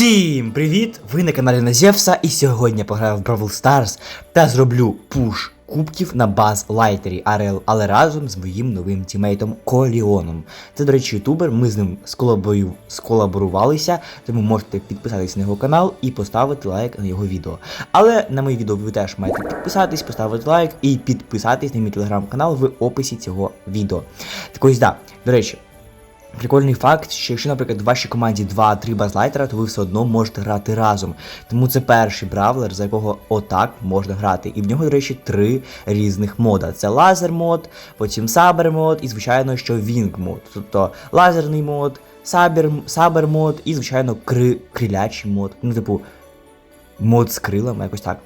Всім привіт! Ви на каналі Назєвса, і сьогодні я пограю в Бравл Stars та зроблю пуш кубків на баз лайтері Арел, але разом з моїм новим тімейтом Коліоном. Це, до речі, ютубер, ми з ним сколаборувалися, тому можете підписатись на його канал і поставити лайк на його відео. Але на моє відео ви теж маєте підписатись, поставити лайк і підписатись на мій телеграм-канал в описі цього відео. Так ось да, до речі. Прикольний факт, що якщо, наприклад, в вашій команді 2-3 базлайтера, то ви все одно можете грати разом. Тому це перший бравлер, за якого отак можна грати. І в нього, до речі, три різних мода: це лазер мод, потім сабер мод і, звичайно, що вінг мод. Тобто лазерний мод, сабер, сабер мод і, звичайно, кри, крилячий мод. Ну, типу, мод з крилами, якось так.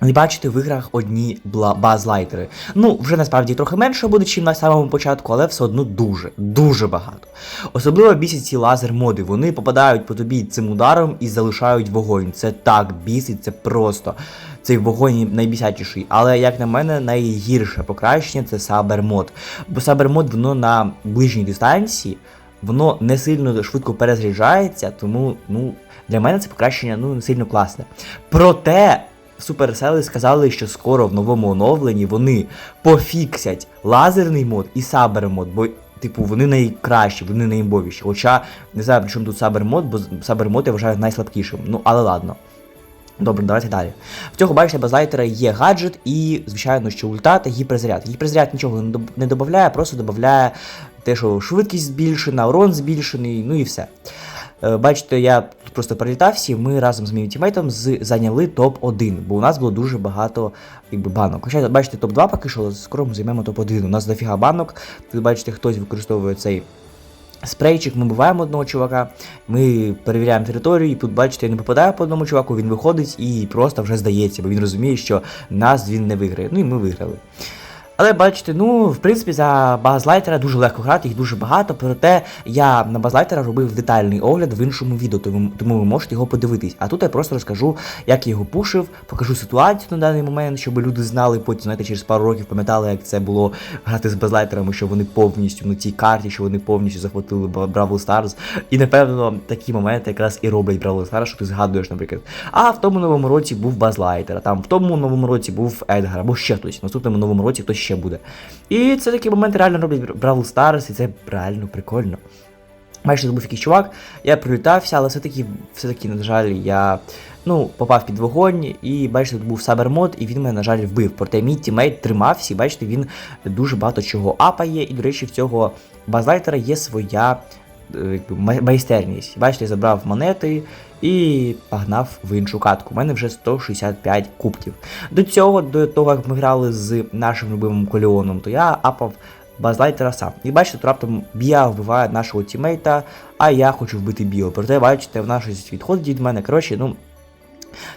Не бачите в іграх одні базлайтери. Ну, вже насправді трохи менше буде, чим на самому початку, але все одно дуже, дуже багато. Особливо бісять ці лазер-моди. Вони попадають по тобі цим ударом і залишають вогонь. Це так бісить, це просто. Цей вогонь найбісячіший. Але, як на мене, найгірше покращення це сабер-мод. Бо сабер-мод воно на ближній дистанції, воно не сильно швидко перезаряджається, тому ну, для мене це покращення ну, не сильно класне. Проте. Суперсели сказали, що скоро в новому оновленні вони пофіксять лазерний мод і сабер мод, бо, типу, вони найкращі, вони найімбовіші. Хоча не знаю, при чому тут сабер мод, бо сабер мод я вважаю найслабкішим. Ну, але ладно. Добре, давайте далі. В цього, бачите, базлайтера є гаджет і, звичайно, що ульта та гіперзаряд. Гіперзаряд нічого не додає, просто додає те, що швидкість збільшена, урон збільшений, ну і все. Е, Бачите, я тут просто пролітав всі, ми разом з моїм тімейтом зайняли топ-1, бо у нас було дуже багато якби, банок. Хоча, бачите, топ-2 поки що, скоро ми займемо топ-1. У нас дофіга банок. Тут бачите, хтось використовує цей спрейчик, ми буваємо одного чувака, ми перевіряємо територію, і тут, бачите, я не попадаю по одному чуваку, він виходить і просто вже здається, бо він розуміє, що нас він не виграє. Ну і ми виграли. Але бачите, ну, в принципі, за базлайтера дуже легко грати, їх дуже багато, проте я на базлайтера робив детальний огляд в іншому відео, тому, тому ви можете його подивитись. А тут я просто розкажу, як я його пушив, покажу ситуацію на даний момент, щоб люди знали, потім, знаєте, через пару років пам'ятали, як це було грати з базлайтерами, що вони повністю на цій карті, що вони повністю захватили Бравл Старс. І напевно такі моменти якраз і роблять Бравл Старс, що ти згадуєш, наприклад. А в тому новому році був базлайтер, а там в тому новому році був Едгар, або ще хтось. В наступному новому році хтось ще буде. І це такі моменти реально роблять Бравл Старс, і це реально прикольно. Майже був якийсь чувак, я прилітався, але все-таки, все-таки, на жаль, я ну, попав під вогонь, і бачите, тут був сабермод, і він мене, на жаль, вбив. Проте мій тімейт тримався, і бачите, він дуже багато чого апає, і, до речі, в цього базлайтера є своя якби, майстерність. Бачите, я забрав монети і погнав в іншу катку. У мене вже 165 кубків. До цього, до того, як ми грали з нашим любимим Коліоном, то я апав базлайтера сам. І бачите, то раптом Біа вбиває нашого тімейта, а я хочу вбити Біо. Проте, бачите, в щось відходить від мене. Коротше, ну.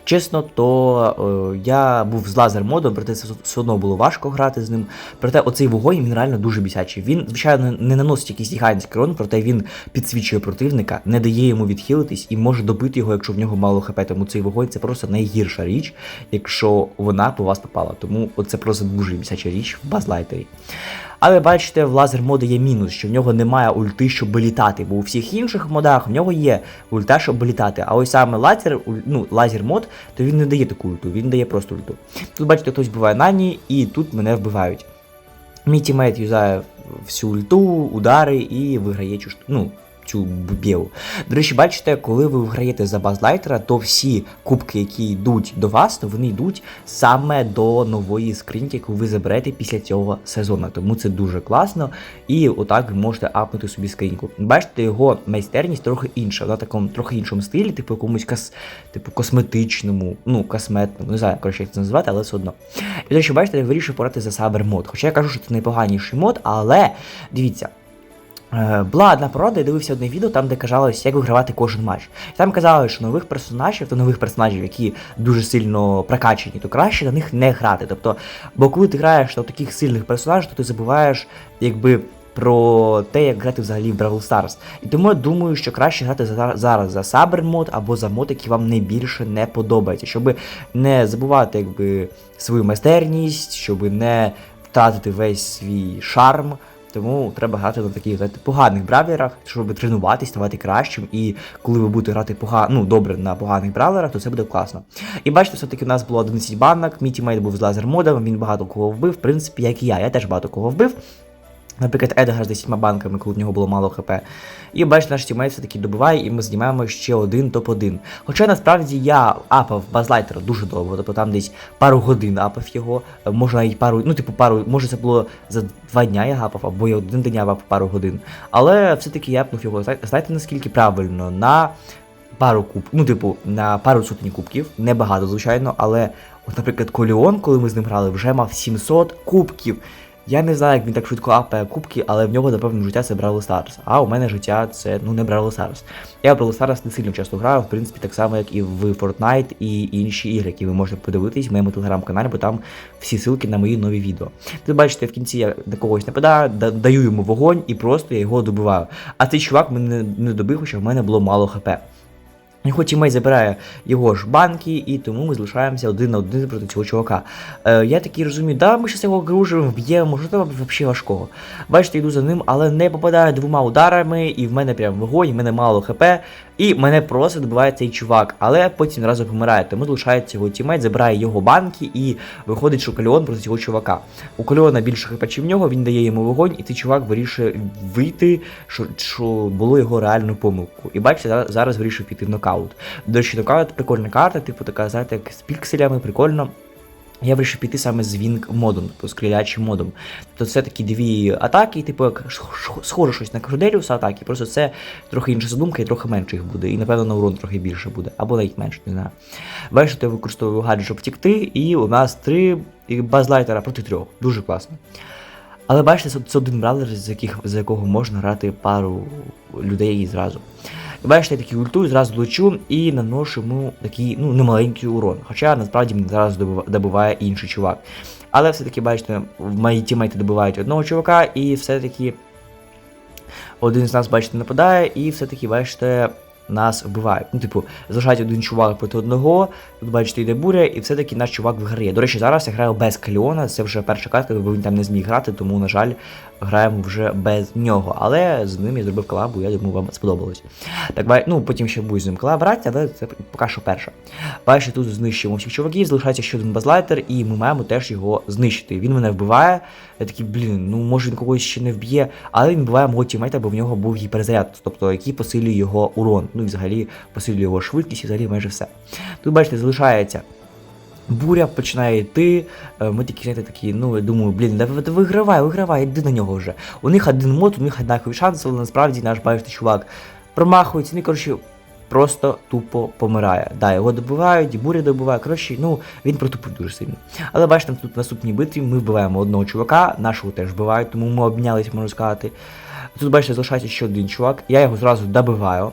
Чесно, то е, я був з лазер модом, проте це все одно було важко грати з ним. Проте оцей вогонь він реально дуже бісячий. Він, звичайно, не наносить якийсь гігантський урон, проте він підсвічує противника, не дає йому відхилитись і може добити його, якщо в нього мало хп. Тому цей вогонь це просто найгірша річ, якщо вона по вас попала. Тому це просто дуже бісяча річ в базлайтері. Але бачите, в лазер моди є мінус, що в нього немає ульти, щоб літати, бо у всіх інших модах в нього є ульта, щоб літати. А ось саме лазер, ну, лазер мод, то він не дає таку ульту, він дає просто ульту. Тут бачите, хтось вбиває нані, і тут мене вбивають. Мій тімейт юзає всю ульту, удари і виграє цю, ну, цю бєву. До речі, бачите, коли ви виграєте за базлайтера, то всі кубки, які йдуть до вас, то вони йдуть саме до нової скриньки, яку ви заберете після цього сезону. Тому це дуже класно. І отак ви можете апнути собі скриньку. Бачите, його майстерність трохи інша, в такому трохи іншому стилі, типу якомусь кос, типу косметичному, ну, косметному, не знаю, коротше, як це називати, але все одно. І до речі, бачите, я вирішив порати за Сабер мод. Хоча я кажу, що це найпоганіший мод, але дивіться. Е, Була одна порада, я дивився одне відео, там де казалось, як вигравати кожен матч. Там казали, що нових персонажів, то нових персонажів, які дуже сильно прокачані, то краще на них не грати. Тобто, бо коли ти граєш на таких сильних персонажів, то ти забуваєш, якби. Про те, як грати взагалі в Бравл Stars. І тому я думаю, що краще грати за- зараз за Сабер мод або за мод, який вам найбільше не подобається, щоб не забувати якби, свою майстерність, щоб не втратити весь свій шарм, Тому треба грати на таких знаєте, поганих бравлерах, щоб тренуватись, ставати кращим. І коли ви будете грати пога... ну, добре на поганих бравлерах, то це буде класно. І бачите, все-таки у нас було 11 банок, мій тімейт був з лазер модом, він багато кого вбив, в принципі, як і я. Я теж багато кого вбив. Наприклад, Едгар з 10 банками, коли в нього було мало хп. І бачите, наш тімейт все-таки добиває, і ми знімаємо ще один топ-1. Хоча насправді я апав базлайтера дуже довго, тобто там десь пару годин апав його, е, може навіть пару, ну типу пару, може це було за два дня я апав, або я один день апав пару годин. Але все-таки я апнув його, знаєте наскільки правильно, на пару куб, ну, типу, на пару сотень кубків, небагато, звичайно, але, от, наприклад, Коліон, коли ми з ним грали, вже мав 700 кубків. Я не знаю, як він так швидко апає кубки, але в нього, напевно, життя це Бравл Старс. А у мене життя це ну не Бравл Старс. Я в Бравл Старс не сильно часто граю, в принципі, так само, як і в Fortnite і інші ігри, які ви можете подивитись в моєму телеграм-каналі, бо там всі ссылки на мої нові відео. Ви бачите, в кінці я на когось нападаю, даю йому вогонь і просто я його добиваю. А цей чувак мене не добив, хоча в мене було мало хп. І хоч імей забирає його ж банки, і тому ми залишаємося один на один проти цього чувака. Е, я такий розумію, да, ми щас його кружимо, вб'ємо, що взагалі важкого. Бачите, йду за ним, але не попадаю двома ударами, і в мене прям вогонь, в мене мало хп, і мене просто добиває цей чувак, але потім одразу помирає. Тому залишається його тімейт, забирає його банки і виходить, що Каліон проти цього чувака. У Каліона більше хп, чим в нього, він дає йому вогонь, і цей чувак вирішує вийти, що, що було його реальну помилку. І бачите, зараз, вирішив піти в нокаут. До речі, нокаут прикольна карта, типу така, знаєте, як з пікселями, прикольно. Я вирішив піти саме з Вінг модом, типу з крилячим модом. Тобто це такі дві атаки, типу як схоже щось на Корделіуса атаки, просто це трохи інша задумка і трохи менше їх буде. І напевно на урон трохи більше буде, або навіть менше, не знаю. Бачите, я використовую гаджет, щоб втікти, і у нас три базлайтера проти трьох. Дуже класно. Але бачите, це один бравлер, з яких за якого можна грати пару людей зразу. Бачите, я такий ультую, зразу лечу і наношу йому такий ну, немаленький урон. Хоча насправді мені добива- добиває інший чувак. Але все-таки, бачите, мої тімейти добивають одного чувака, і все-таки один з нас, бачите, нападає, і все-таки, бачите, нас вбивають. Ну, типу, залишають один чувак проти одного, тут бачите, йде буря, і все-таки наш чувак виграє. До речі, зараз я граю без Каліона, це вже перша картка, бо він там не зміг грати, тому, на жаль, граємо вже без нього. Але з ним я зробив колабу, я думаю, вам сподобалось. Так, ну, потім ще буду з ним колаб грати, але це поки що перша. Бачите, тут знищуємо всіх чуваків, залишається ще один базлайтер, і ми маємо теж його знищити. Він мене вбиває. Я такий, блін, ну може він когось ще не вб'є, але він вбиває мого тімейта, бо в нього був гіперзаряд, тобто який посилює його урон. Ну і взагалі посилює його швидкість і взагалі майже все. Тут бачите, залишається. Буря починає йти. е, Ми такі, знаєте, такі, ну я думаю, блін, вигравай, вигравай, йди на нього вже. У них один мод, у них однакові шанси, але насправді наш бачите, чувак промахується, ну коротше, просто тупо помирає. Да, його добивають, і буря добиває. Коротше, ну він протупив дуже сильно. Але бачите, тут в наступній битві ми вбиваємо одного чувака, нашого теж вбивають, тому ми обмінялися, можна сказати. Тут, бачите, залишається ще один чувак, я його зразу добиваю.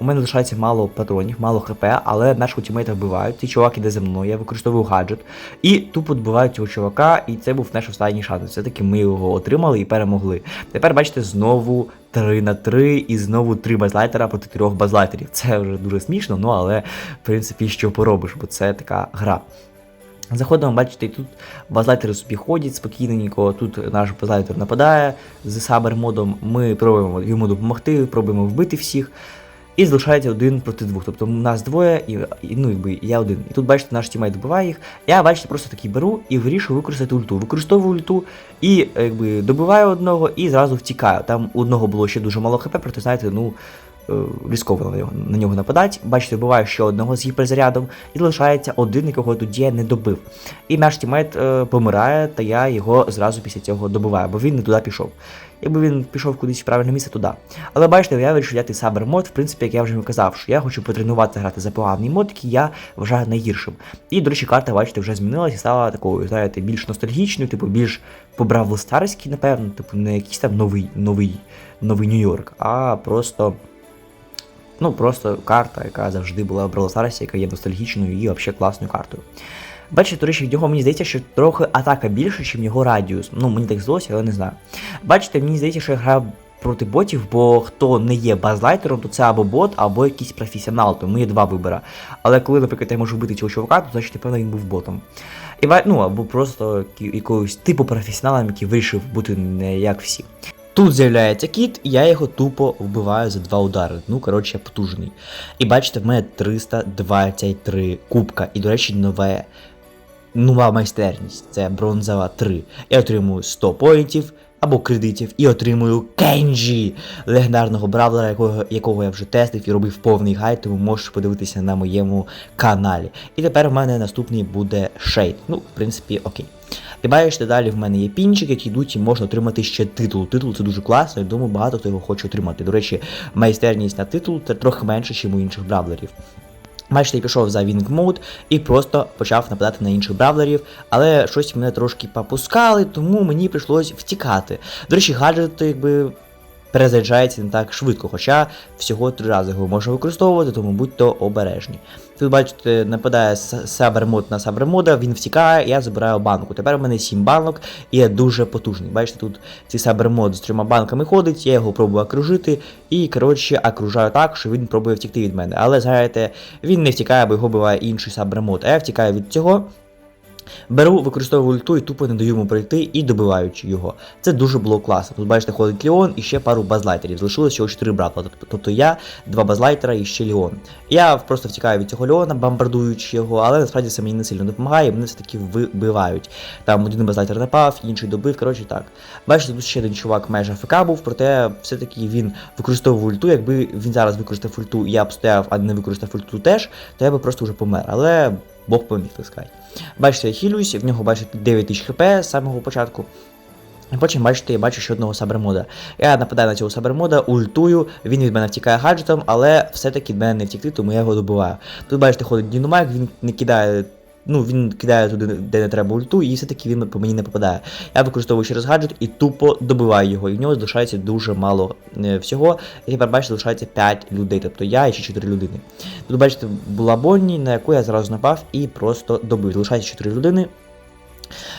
У мене залишається мало патронів, мало хп, але нашого тімейта вбивають. Цей чувак іде за мною, я використовую гаджет. І тупо добивають цього чувака, і це був наш останній шанс. Все-таки ми його отримали і перемогли. Тепер бачите, знову 3 на 3 і знову 3 базлайтера проти 3 базлайтерів. Це вже дуже смішно, ну але в принципі що поробиш, бо це така гра. Заходимо, бачите, тут базлайтери собі ходять спокійненько, тут наш базлайтер нападає з сабер модом, ми пробуємо йому допомогти, пробуємо вбити всіх. І залишається один проти двох. Тобто у нас двоє, і, і ну якби я один. І тут бачите, наш тімейт добиває їх. Я бачите, просто такий беру і вирішую використати ульту. Використовую ульту і якби добиваю одного і зразу втікаю. Там у одного було ще дуже мало хп, проте знаєте, ну. Е, Різково на нього, на нього нападати. Бачите, вбиваю ще одного з гіперзарядом, і залишається один, якого тоді я не добив. І наш е, помирає, та я його зразу після цього добиваю, бо він не туди пішов. Якби він пішов кудись в правильне місце туди. Але бачите, я вирішив взяти сабер мод, в принципі, як я вже казав, що я хочу потренуватися грати за поганий мод, який я вважаю найгіршим. І, до речі, карта, бачите, вже змінилася і стала такою, знаєте, більш ностальгічною, типу, більш по старській напевно, типу, не якийсь там новий, новий, новий Нью-Йорк, а просто. Ну, просто карта, яка завжди була в Brawl яка є ностальгічною і взагалі класною картою. Бачите, до речі, в нього мені здається, що трохи атака більше, ніж його радіус. Ну, мені так здалося, але не знаю. Бачите, мені здається, що я граю проти ботів, бо хто не є базлайтером, то це або бот, або якийсь професіонал, тому є два вибори. Але коли, наприклад, я можу бити цього чувака, то значить, напевно, він був ботом. І, ну, або просто якогось типу професіоналом, який вирішив бути не як всі. Тут з'являється кіт, і я його тупо вбиваю за два удари. Ну, коротше, потужний. І бачите, в мене 323 кубка. І, до речі, нове. Нова майстерність. Це бронзова 3. Я отримую 100 поінтів або кредитів і отримую Кенджі, легендарного бравлера, якого, якого я вже тестив і робив повний гайд, тому можеш подивитися на моєму каналі. І тепер в мене наступний буде Шейд. Ну, в принципі, окей. І бачиш, далі в мене є пінчик, який йдуть і можна отримати ще титул. Титул це дуже класно, і думаю, багато хто його хоче отримати. До речі, майстерність на титул це трохи менше, ніж у інших бравлерів. Бачите, я пішов за Wing Mode і просто почав нападати на інших бравлерів, але щось мене трошки попускали, тому мені прийшлось втікати. До речі, гаджет якби перезаряджається не так швидко, хоча всього три рази його можна використовувати, тому будьте обережні. Тут бачите, нападає сабермод на сабермода, він втікає, я забираю банку. Тепер у мене 7 банок і я дуже потужний. Бачите, тут цей сабермод з трьома банками ходить, я його пробую окружити і, коротше, окружаю так, що він пробує втікти від мене. Але знаєте, він не втікає, бо його биває інший сабермод, а я втікаю від цього. Беру, використовую ульту і тупо не даю йому пройти і добиваючи його. Це дуже було класно. Тут бачите, ходить Ліон і ще пару базлайтерів. Залишилося всього 4 брата. Тобто- я, два базлайтера і ще Ліон. Я просто втікаю від цього Ліона, бомбардуючи його, але насправді це мені не сильно допомагає, мене все-таки вибивають. Там один базлайтер напав, інший добив, коротше так. Бачите, тут ще один чувак майже АФК був, проте все-таки він використовував ульту. Якби він зараз використав ульту, я б стояв, а не використав ульту теж, то я би просто вже помер. Але Бог поміг, так сказати. Бачите, я хілююсь, в нього бачите 9000 хп з самого початку. Потім, бачите, я бачу ще одного сабермода. Я нападаю на цього сабермода, ультую, він від мене втікає гаджетом, але все-таки від мене не втікти, тому я його добиваю. Тут, бачите, ходить Дінумайк, він не кидає. Ну, він кидає туди, де не треба ульту, і все-таки він по мені не попадає. Я використовую через гаджет і тупо добиваю його. І в нього залишається дуже мало е, всього. І тепер бачите, залишається 5 людей, тобто я і ще 4 людини. Тут бачите, була Бонні, на яку я зразу напав і просто добив. Залишається 4 людини.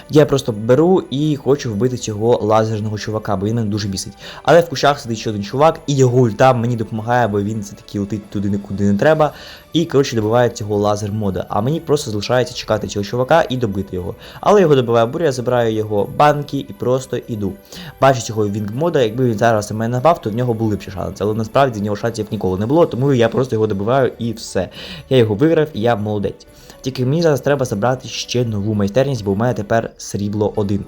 Я просто беру і хочу вбити цього лазерного чувака, бо він мене дуже бісить. Але в кущах сидить ще один чувак, і його ульта мені допомагає, бо він все таки летить туди нікуди не треба. І коротше добиває цього лазер мода. А мені просто залишається чекати цього чувака і добити його. Але його добиває буря, я забираю його банки і просто іду. Бачу цього вінг мода, якби він зараз мене напав, то в нього були б ще шанси. Але насправді в нього шансів ніколи не було, тому я просто його добиваю і все. Я його виграв, і я молодець. Тільки мені зараз треба забрати ще нову майстерність, бо у мене тепер срібло 1.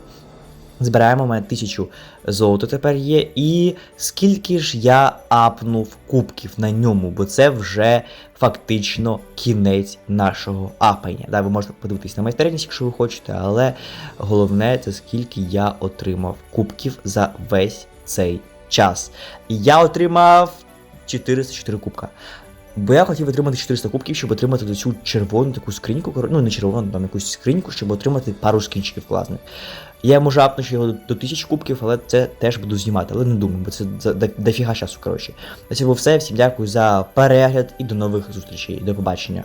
Збираємо, у мене 1000 золота тепер є. І скільки ж я апнув кубків на ньому, бо це вже фактично кінець нашого апання. Да, ви можете подивитись на майстерність, якщо ви хочете, але головне це скільки я отримав кубків за весь цей час. Я отримав 404 кубка. Бо я хотів отримати 400 кубків, щоб отримати цю червону таку скриньку, ну не червону, там якусь скриньку, щоб отримати пару скінчиків класних. Я можу апнути його до 1000 кубків, але це теж буду знімати, але не думаю, бо це дофіга часу, коротше. На цьому все. Всім дякую за перегляд і до нових зустрічей. До побачення.